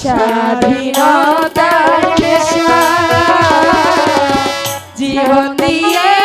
স্বাধীনতা জীবন দিয়ে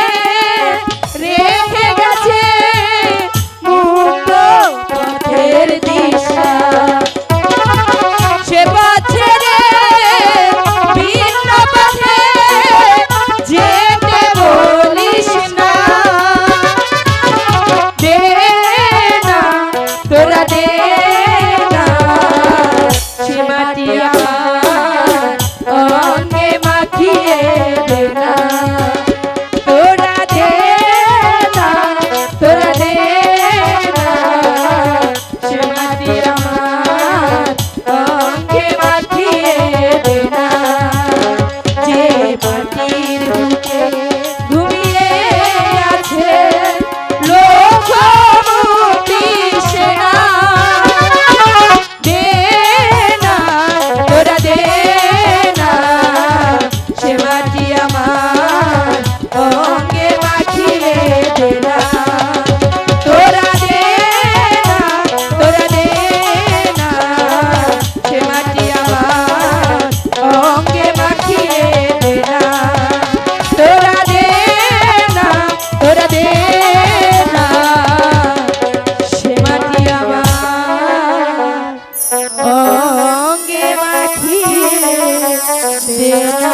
পাঠিয়ে দেনা